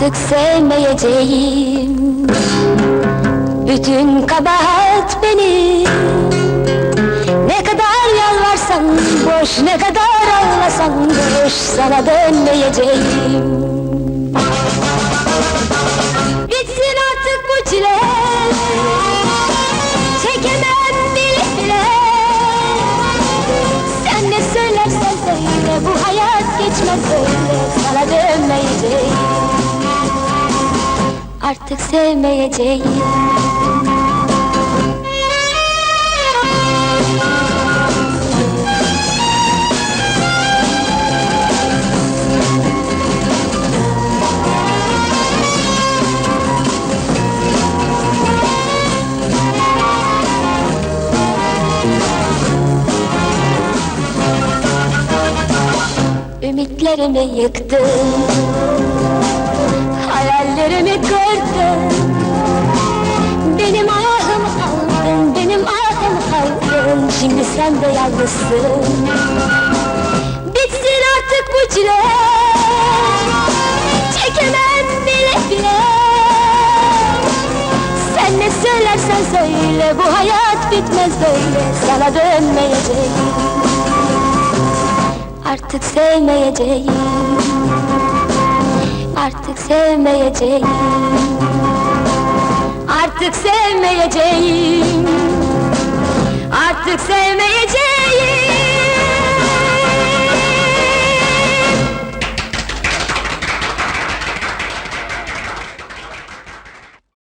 Artık sevmeyeceğim. Bütün kabahat benim. Ne kadar yalvarsan boş Ne kadar ağlasan boş Sana dönmeyeceğim. Bitsin artık bu çile. Çekemem bile bile. Sen ne söylersen söyle Bu hayat geçmez böyle. Sana dönmeyeceğim Artık sevmeyeceğim. Ümitlerimi yıktın sen de yalnızsın. Bitsin artık bu çile. Çekemem bile bile. Sen ne söylersen söyle Bu hayat bitmez böyle. Sana dönmeyeceğim. Artık sevmeyeceğim. Artık sevmeyeceğim. Artık sevmeyeceğim artık sevmeyecek